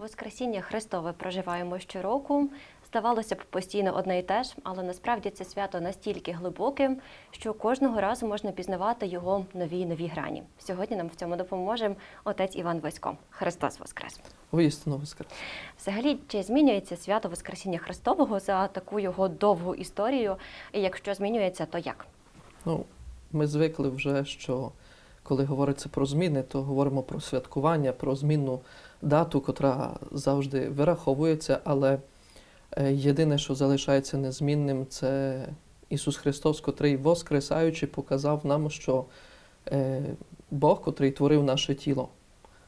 Воскресіння Христове проживаємо щороку. Здавалося б, постійно одне і те ж, але насправді це свято настільки глибоким, що кожного разу можна пізнавати його нові й нові грані. Сьогодні нам в цьому допоможе отець Іван Васько. Христос Воскрес! Воістину воскрес. Взагалі, чи змінюється свято Воскресіння Христового за таку його довгу історію? І якщо змінюється, то як? Ну, ми звикли вже, що коли говориться про зміни, то говоримо про святкування, про змінну дату, котра завжди вираховується, але е, єдине, що залишається незмінним, це Ісус Христос, котрий, воскресаючи, показав нам, що е, Бог, котрий творив наше тіло,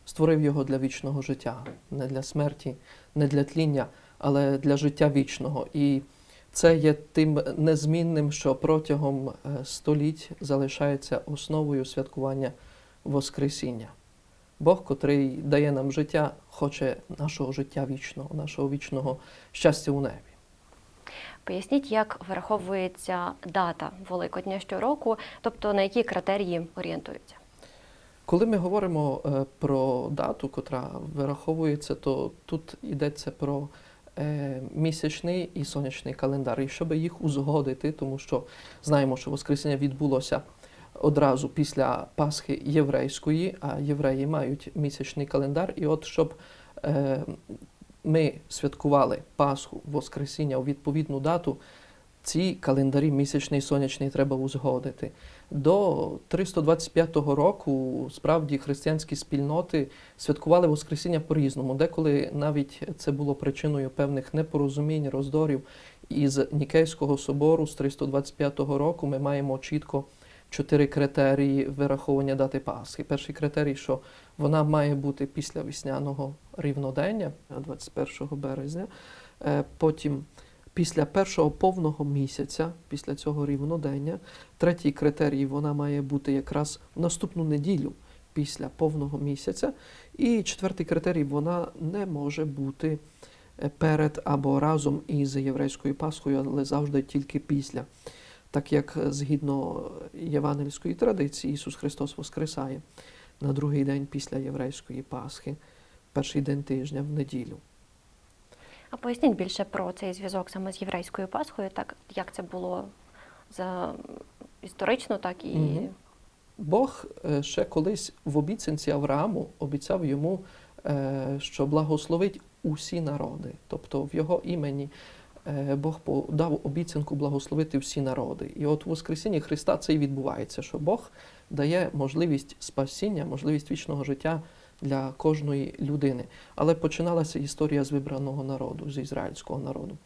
створив його для вічного життя, не для смерті, не для тління, але для життя вічного. І це є тим незмінним, що протягом е, століть залишається основою святкування Воскресіння. Бог, котрий дає нам життя, хоче нашого життя вічного, нашого вічного щастя у небі. Поясніть, як вираховується дата Великодня щороку, тобто на які критерії орієнтуються? Коли ми говоримо е, про дату, котра вираховується, то тут йдеться про місячний і сонячний календар. І щоб їх узгодити, тому що знаємо, що Воскресіння відбулося одразу після Пасхи єврейської, а євреї мають місячний календар. І от щоб е, ми святкували Пасху, Воскресіння у відповідну дату, ці календарі місячний сонячний треба узгодити. До 325 року справді християнські спільноти святкували Воскресіння по-різному. Деколи навіть це було причиною певних непорозумінь, роздорів. Із Нікейського собору з 325 року ми маємо чітко чотири критерії вираховування дати Пасхи. Перший критерій, що вона має бути після весняного рівнодення, 21 березня. Е, Потім після першого повного місяця, після цього рівнодення. Третій критерій вона має бути якраз в наступну неділю після повного місяця. І четвертий критерій вона не може бути е, перед або разом із єврейською Пасхою, але завжди тільки після. Так як е, згідно євангельської традиції Ісус Христос воскресає на другий день після єврейської Пасхи, перший день тижня в неділю. А поясніть більше про цей зв'язок саме з єврейською Пасхою, так як це було за історично, так і Мгм. Бог е, ще колись в обіцянці Аврааму обіцяв йому, е, що благословить усі народи. Тобто в його імені е, Бог дав обіцянку благословити всі народи. І от в Воскресінні Христа це і відбувається, що Бог дає можливість спасіння, можливість вічного життя для кожної людини. Але починалася історія з вибраного народу, з ізраїльського народу.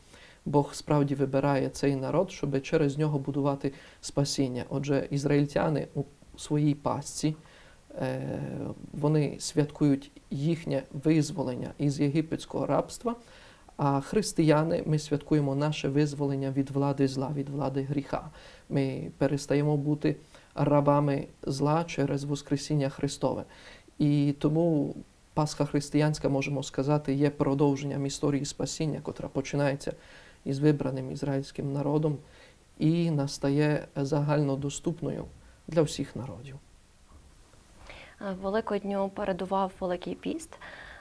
Бог справді вибирає цей народ, щоб через нього будувати спасіння. Отже, ізраїльтяни у своїй пастці е, вони святкують їхнє визволення із єгипетського рабства. А християни ми святкуємо наше визволення від влади зла, від влади гріха. Ми перестаємо бути рабами зла через Воскресіння Христове. І тому Пасха християнська, можемо сказати, є продовженням історії спасіння, котра починається із вибраним ізраїльським народом і настає загальнодоступною для всіх народів. Е, Великодню передував Великий піст.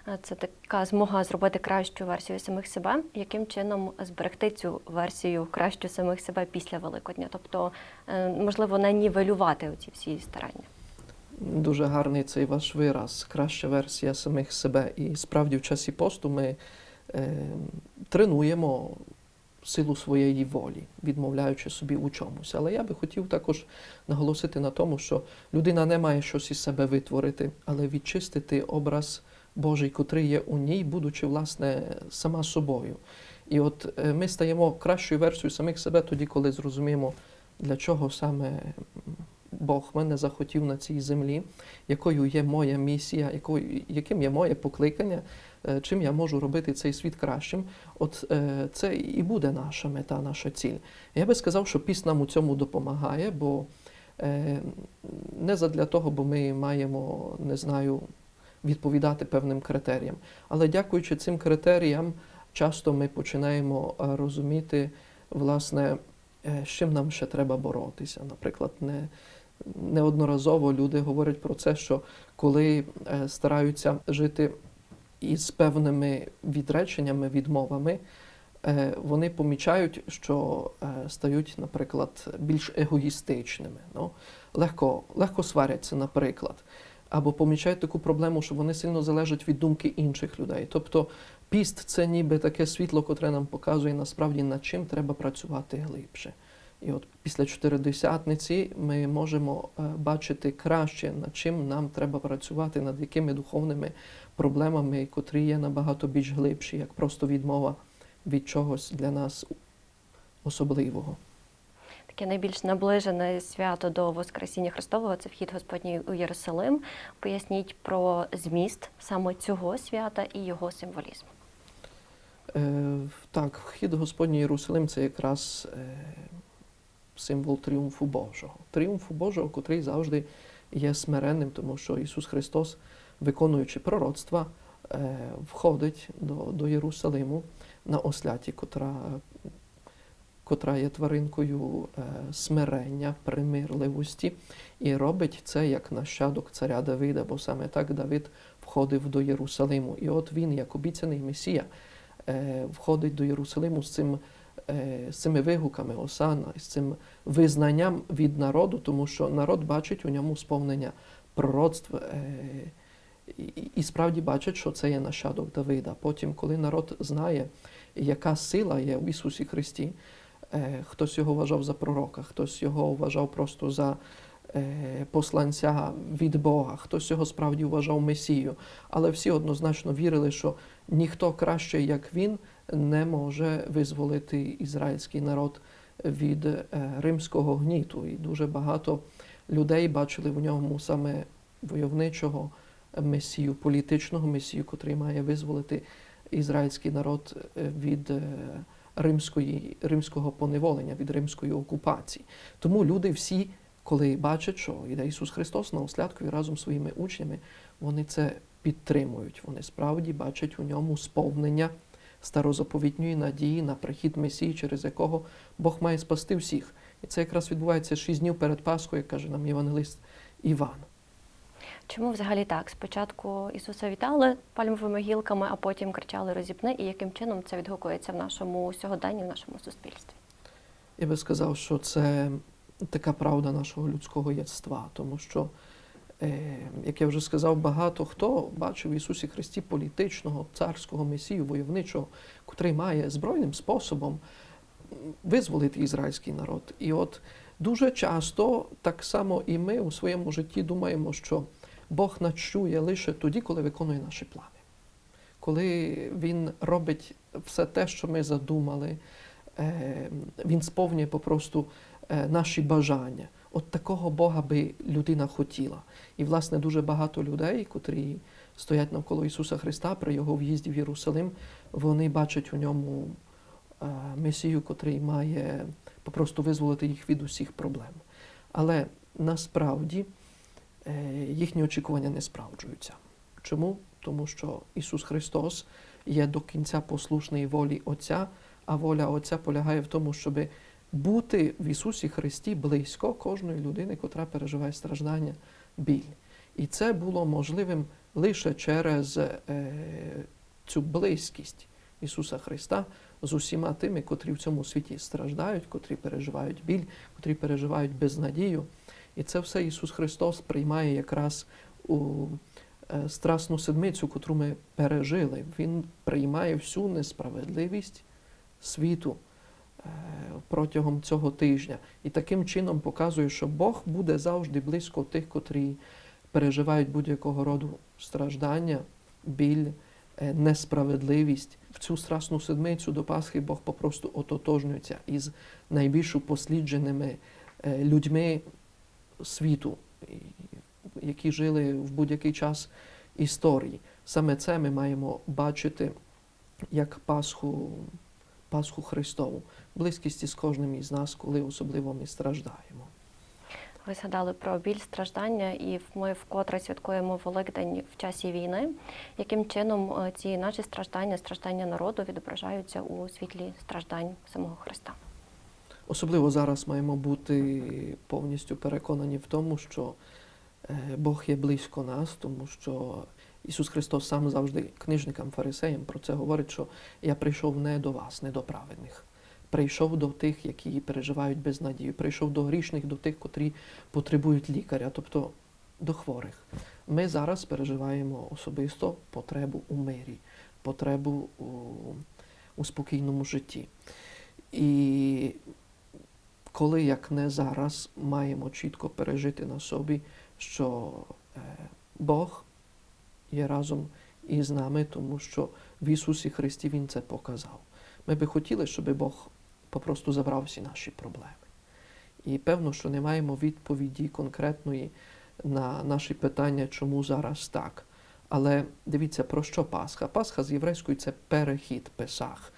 Е, Це така змога зробити кращу версію самих себе. Яким чином зберегти цю версію кращу самих себе після Великодня? Тобто, е, можливо, не нівелювати оці всі старання. Дуже гарний цей ваш вираз, краща версія самих себе. І справді в часі посту ми е, тренуємо силу своєї волі, відмовляючи собі у чомусь. Але я би хотів також наголосити на тому, що людина не має щось із себе витворити, але відчистити образ Божий, котрий є у ній, будучи власне сама собою. І от е, ми стаємо кращою версією самих себе тоді, коли зрозуміємо, для чого саме Бог мене захотів на цій землі, якою є моя місія, якою, яким є моє покликання, е, чим я можу робити цей світ кращим. От е, це і буде наша мета, наша ціль. Я би сказав, що піс нам у цьому допомагає, бо е, не задля того, бо ми маємо, не знаю, відповідати певним критеріям. Але дякуючи цим критеріям, часто ми починаємо розуміти, власне, з чим нам ще треба боротися. Наприклад, не, неодноразово люди говорять про це, що коли е, стараються жити із певними відреченнями, відмовами, е, вони помічають, що е, стають, наприклад, більш егоїстичними. Ну, легко, легко сваряться, наприклад. Або помічають таку проблему, що вони сильно залежать від думки інших людей. Тобто піст це ніби таке світло, котре нам показує насправді над чим треба працювати глибше. І от після чотиридесятниці ми можемо е, бачити краще, над чим нам треба працювати, над якими духовними проблемами, котрі є набагато більш глибші, як просто відмова від чогось для нас особливого. Таке найбільш наближене свято до Воскресіння Христового це вхід Господній у Єрусалим. Поясніть про зміст саме цього свята і його символізм. Е, так, вхід Господній Єрусалим це якраз е, символ тріумфу Божого. Тріумфу Божого, котрий завжди є смиренним, тому що Ісус Христос, виконуючи пророцтва, е, входить до, до Єрусалиму на осляті, котра, котра є тваринкою е, смирення, примирливості, і робить це як нащадок царя Давида, бо саме так Давид входив до Єрусалиму. І от він, як обіцяний Месія, е, входить до Єрусалиму з цим. Е, З цими вигуками Осана, з цим визнанням від народу, тому що народ бачить у ньому сповнення пророцтв е, і, справді бачить, що це є нащадок Давида. Потім, коли народ знає, яка сила є в Ісусі Христі, е, хтось його вважав за пророка, хтось його вважав просто за посланця від Бога, хтось його справді вважав Месію, але всі однозначно вірили, що ніхто краще, як він, не може визволити ізраїльський народ від е, римського гніту. І дуже багато людей бачили в ньому саме войовничого месію, політичного месію, котрий має визволити ізраїльський народ е, від е, римської, римського поневолення, від римської окупації. Тому люди всі, коли бачать, що йде Ісус Христос на ослядку і разом зі своїми учнями, вони це підтримують. Вони справді бачать у ньому сповнення старозаповітньої надії на прихід Месії, через якого Бог має спасти всіх. І це якраз відбувається шість днів перед Пасхою, як каже нам євангелист Іван. Чому взагалі так? Спочатку Ісуса вітали пальмовими гілками, а потім кричали розіпни, і яким чином це відгукується в нашому сьогоденні, в нашому суспільстві? Я би сказав, що це така правда нашого людського єства, тому що, як я вже сказав, багато хто бачив в Ісусі Христі політичного, царського месію, войовничого, котрий має збройним способом визволити ізраїльський народ. І от дуже часто так само і ми у своєму житті думаємо, що Бог нас чує лише тоді, коли виконує наші плани. Коли Він робить все те, що ми задумали, е, він сповнює попросту е, наші бажання. От такого Бога би людина хотіла. І, власне, дуже багато людей, котрі стоять навколо Ісуса Христа при Його в'їзді в Єрусалим, вони бачать у ньому е, Месію, котрий має попросту визволити їх від усіх проблем. Але насправді е, їхні очікування не справджуються. Чому? Тому що Ісус Христос є до кінця послушний волі Отця, а воля Отця полягає в тому, щоб бути в Ісусі Христі близько кожної людини, котра переживає страждання, біль. І це було можливим лише через е, цю близькість Ісуса Христа з усіма тими, котрі в цьому світі страждають, котрі переживають біль, котрі переживають безнадію. І це все Ісус Христос приймає якраз у е, страсну седмицю, котру ми пережили. Він приймає всю несправедливість світу протягом цього тижня. І таким чином показує, що Бог буде завжди близько тих, котрі переживають будь-якого роду страждання, біль, е, несправедливість. В цю страсну седмицю до Пасхи Бог попросту ототожнюється із найбільш упослідженими е, людьми світу, які жили в будь-який час історії. Саме це ми маємо бачити як Пасху, Пасху Христову, близькість із кожним із нас, коли особливо ми страждаємо. Ви згадали про біль страждання, і ми вкотре святкуємо Великдень в часі війни. Яким чином е, ці наші страждання, страждання народу відображаються у світлі страждань самого Христа? Особливо зараз маємо бути повністю переконані в тому, що е, Бог є близько нас, тому що Ісус Христос сам завжди книжникам, фарисеям про це говорить, що я прийшов не до вас, не до праведних. Прийшов до тих, які переживають безнадію, прийшов до грішних, до тих, котрі потребують лікаря, тобто до хворих. Ми зараз переживаємо особисто потребу у мирі, потребу у, у спокійному житті. І коли, як не зараз, маємо чітко пережити на собі, що е, Бог є разом із нами, тому що в Ісусі Христі Він це показав. Ми би хотіли, щоб Бог попросту забрав всі наші проблеми. І певно, що не маємо відповіді конкретної на наші питання, чому зараз так. Але дивіться, про що Пасха? Пасха з єврейської це перехід Песах.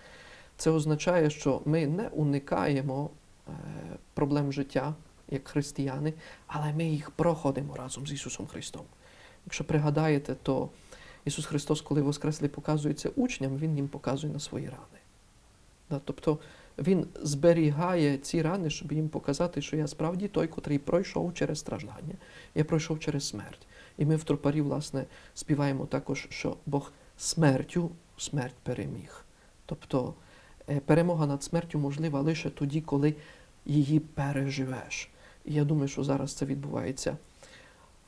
Це означає, що ми не уникаємо е, проблем життя як християни, але ми їх проходимо разом з Ісусом Христом. Якщо пригадаєте, то Ісус Христос, коли Воскреслий показується учням, Він їм показує на свої рани. Тобто Він зберігає ці рани, щоб їм показати, що я справді той, котрий пройшов через страждання, я пройшов через смерть. І ми в тропарі, власне, співаємо також, що Бог смертю смерть переміг. Тобто е, перемога над смертю можлива лише тоді, коли її переживеш. І я думаю, що зараз це відбувається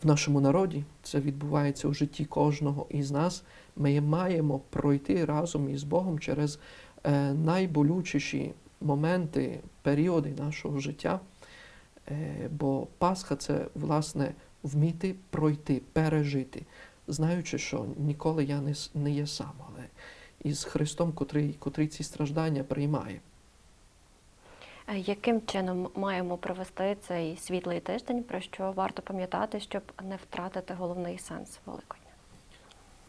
в нашому народі, це відбувається у житті кожного із нас. Ми маємо пройти разом із Богом через е, найболючіші моменти, періоди нашого життя. Е, бо Пасха це, власне, вміти пройти, пережити, знаючи, що ніколи я не, є сам, але із Христом, котрий, котрий ці страждання приймає. Е, Яким чином маємо провести цей світлий тиждень, про що варто пам'ятати, щоб не втратити головний сенс Великодня?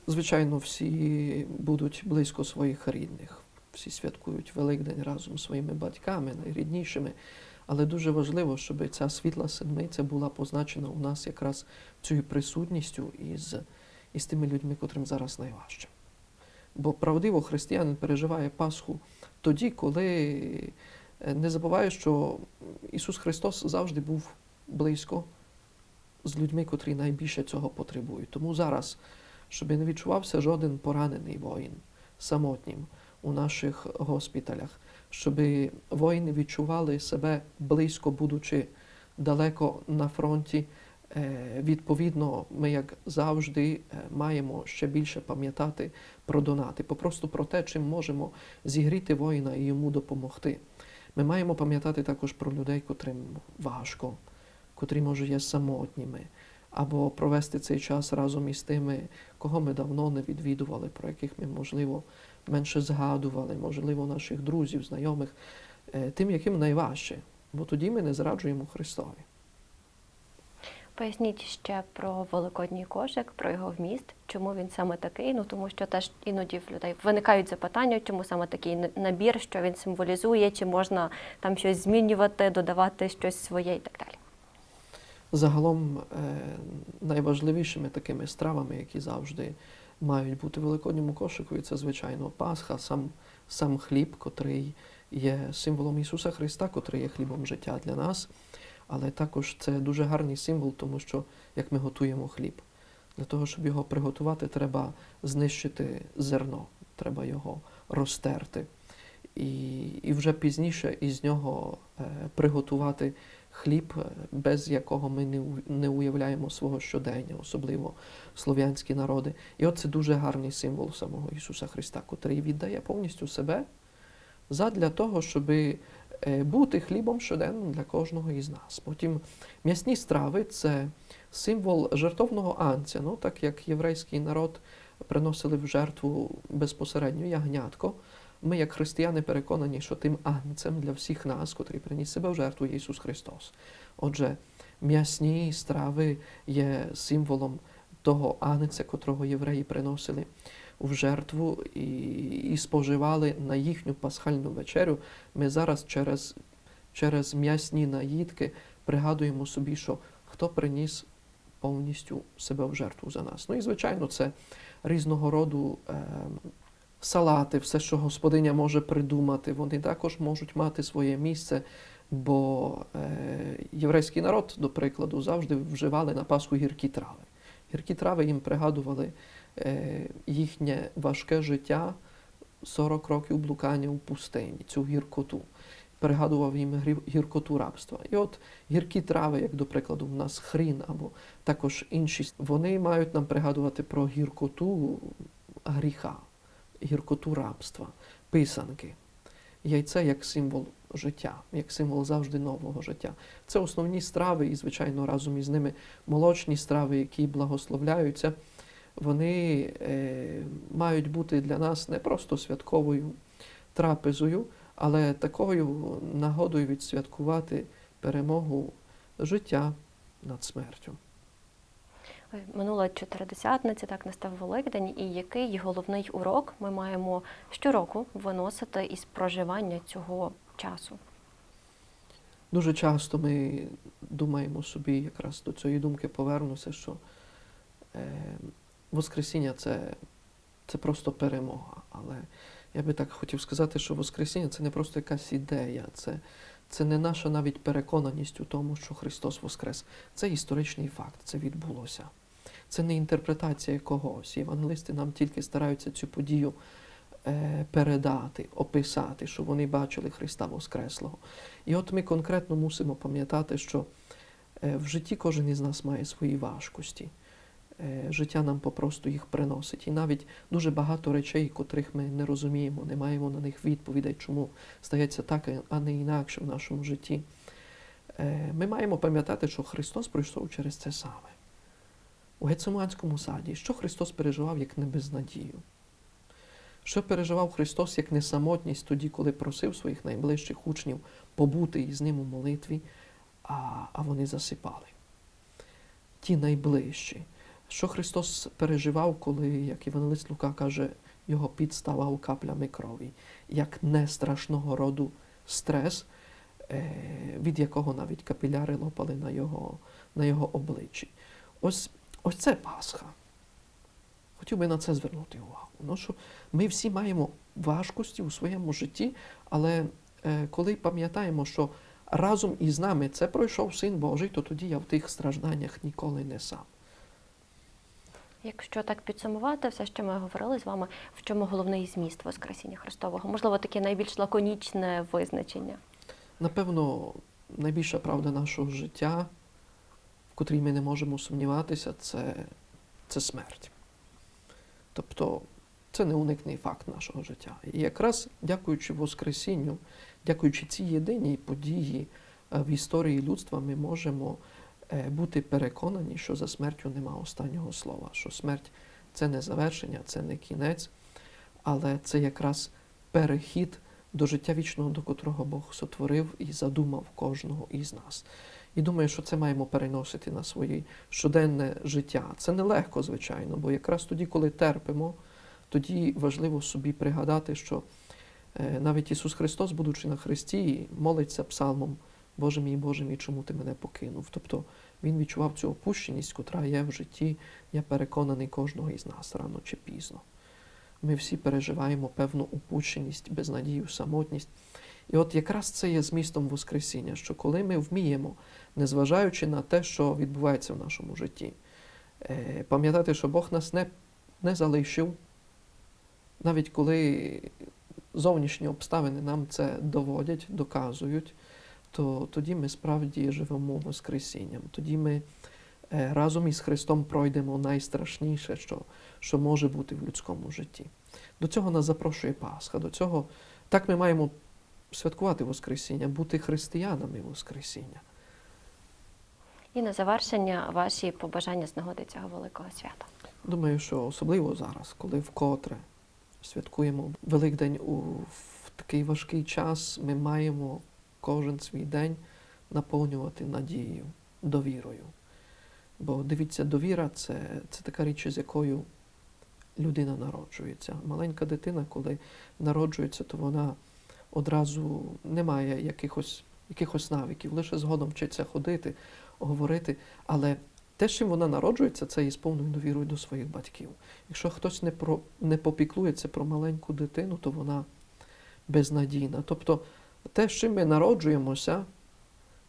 Звичайно, всі будуть близько своїх рідних, всі святкують Великдень разом з своїми батьками, найріднішими. Але дуже важливо, щоб ця світла седмиця була позначена у нас якраз цією присутністю із, із тими людьми, котрим зараз найважче. Бо правдиво християнин переживає Пасху тоді, коли не забуває, що Ісус Христос завжди був близько з людьми, котрі найбільше цього потребують. Тому зараз щоб не відчувався жоден поранений воїн самотнім у наших госпіталях, щоб воїни відчували себе близько, будучи далеко на фронті. Е, Відповідно, ми, як завжди, е, маємо ще більше пам'ятати про донати, попросту про те, чим можемо зігріти воїна і йому допомогти. Ми маємо пам'ятати також про людей, котрим важко, котрі, може, є самотніми, або провести цей час разом із тими, кого ми давно не відвідували, про яких ми, можливо, менше згадували, можливо, наших друзів, знайомих, е, тим, яким найважче, бо тоді ми не зраджуємо Христові. Поясніть ще про великодній кошик, про його вміст, чому він саме такий. Ну тому що теж іноді в людей виникають запитання, чому саме такий набір, що він символізує, чи можна там щось змінювати, додавати щось своє і так далі. Загалом е, найважливішими такими стравами, які завжди мають бути в великодньому кошику, це, звичайно, Пасха, сам, сам хліб, котрий є символом Ісуса Христа, котрий є хлібом життя для нас. Але також це дуже гарний символ, тому що як ми готуємо хліб. Для того, щоб його приготувати, треба знищити зерно, треба його розтерти. І, і вже пізніше із нього е, приготувати хліб, е, без якого ми не, не уявляємо свого щодення, особливо слов'янські народи. І от це дуже гарний символ самого Ісуса Христа, котрий віддає повністю себе задля того, щоб бути хлібом щоденним для кожного із нас. Потім м'ясні страви це символ жертовного анця, ну, так як єврейський народ приносили в жертву безпосередньо ягнятко. Ми, як християни, переконані, що тим агнцем для всіх нас, котрий приніс себе в жертву, Ісус Христос. Отже, м'ясні страви є символом того агнця, котрого євреї приносили в жертву і, і споживали на їхню пасхальну вечерю. Ми зараз через, через м'ясні наїдки пригадуємо собі, що хто приніс повністю себе в жертву за нас. Ну і звичайно, це різного роду е, салати, все, що господиня може придумати, вони також можуть мати своє місце. Бо е, єврейський народ, до прикладу, завжди вживали на Пасху гіркі трави. Гіркі трави їм пригадували їхнє важке життя 40 років блукання в пустині, цю гіркоту. Перегадував їм гіркоту рабства. І от гіркі трави, як до прикладу, в нас хрін або також інші, вони мають нам пригадувати про гіркоту гріха, гіркоту рабства, писанки. Яйце як символ життя, як символ завжди нового життя. Це основні страви, і, звичайно, разом із ними молочні страви, які благословляються, вони е, мають бути для нас не просто святковою трапезою, але такою нагодою відсвяткувати перемогу життя над смертю. Ой, Минула чотиридесятниця, так настав Великдень. І який головний урок ми маємо щороку виносити із проживання цього часу? Дуже часто ми думаємо собі, якраз до цієї думки повернуся, що е, Воскресіння це, це просто перемога. Але я би так хотів сказати, що Воскресіння це не просто якась ідея, це, це не наша навіть переконаність у тому, що Христос Воскрес. Це історичний факт, це відбулося. Це не інтерпретація когось. Євангелисти нам тільки стараються цю подію е, передати, описати, щоб вони бачили Христа Воскреслого. І от ми конкретно мусимо пам'ятати, що е, в житті кожен із нас має свої важкості. Е, Життя нам попросту їх приносить. І навіть дуже багато речей, котрих ми не розуміємо, не маємо на них відповідей, чому стається так, а не інакше в нашому житті. Е, Ми маємо пам'ятати, що Христос пройшов через це саме. У Гециманському саді, що Христос переживав як не безнадію? Що переживав Христос як несамотність тоді, коли просив своїх найближчих учнів побути із ним у молитві, а, а вони засипали. Ті найближчі. Що Христос переживав, коли, як Євангелист Лука каже, його підставав каплями крові, як не страшного роду стрес, е, від якого навіть капіляри лопали на його, на його обличчі. Ось, ось це Пасха. Хотів би на це звернути увагу. Ну, що ми всі маємо важкості у своєму житті, але е, коли пам'ятаємо, що разом із нами це пройшов Син Божий, то тоді я в тих стражданнях ніколи не сам. Якщо так підсумувати все, що ми говорили з вами, в чому головний зміст Воскресіння Христового? Можливо, таке найбільш лаконічне визначення. Напевно, найбільша правда нашого життя, в котрій ми не можемо сумніватися, це, це смерть. Тобто це неуникний факт нашого життя. І якраз дякуючи Воскресінню, дякуючи цій єдиній події е, в історії людства, ми можемо бути переконані, що за смертю нема останнього слова, що смерть це не завершення, це не кінець, але це якраз перехід до життя вічного, до котрого Бог сотворив і задумав кожного із нас. І думаю, що це маємо переносити на своє щоденне життя. Це нелегко, звичайно, бо якраз тоді, коли терпимо, тоді важливо собі пригадати, що е, навіть Ісус Христос, будучи на Христі, молиться псалмом Боже мій, Боже мій, чому ти мене покинув? Тобто він відчував цю опущеність, котра є в житті, я переконаний кожного із нас рано чи пізно. Ми всі переживаємо певну опущеність, безнадію, самотність. І от якраз це є змістом Воскресіння, що коли ми вміємо, незважаючи на те, що відбувається в нашому житті, е, пам'ятати, що Бог нас не, не залишив, навіть коли зовнішні обставини нам це доводять, доказують, то тоді ми справді живемо Воскресінням. Тоді ми е, разом із Христом пройдемо найстрашніше, що, що може бути в людському житті. До цього нас запрошує Пасха. До цього так ми маємо святкувати Воскресіння, бути християнами Воскресіння. І на завершення ваші побажання з нагоди цього великого свята. Думаю, що особливо зараз, коли вкотре святкуємо Великдень у в такий важкий час, ми маємо кожен свій день наповнювати надією, довірою. Бо дивіться, довіра це, це така річ, з якою людина народжується. Маленька дитина, коли народжується, то вона одразу не має якихось, якихось навиків, лише згодом вчиться ходити, говорити. Але те, чим вона народжується, це із повною довірою до своїх батьків. Якщо хтось не, про, не попіклується про маленьку дитину, то вона безнадійна. Тобто те, з чим ми народжуємося,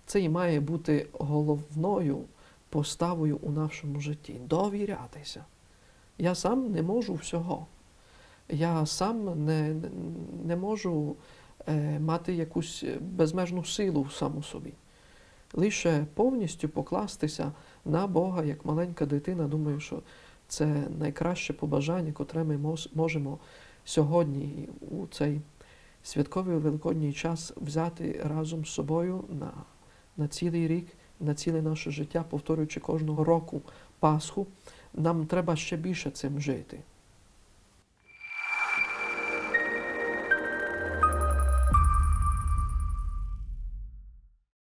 це і має бути головною поставою у нашому житті довірятися. Я сам не можу всього. Я сам не, не можу е, мати якусь безмежну силу саму собі. Лише повністю покластися на Бога як маленька дитина, думаю, що це найкраще побажання, котре ми можемо сьогодні у цей святковий великодній час взяти разом з собою на, на цілий рік, на ціле наше життя, повторюючи кожного року Пасху. Нам треба ще більше цим жити.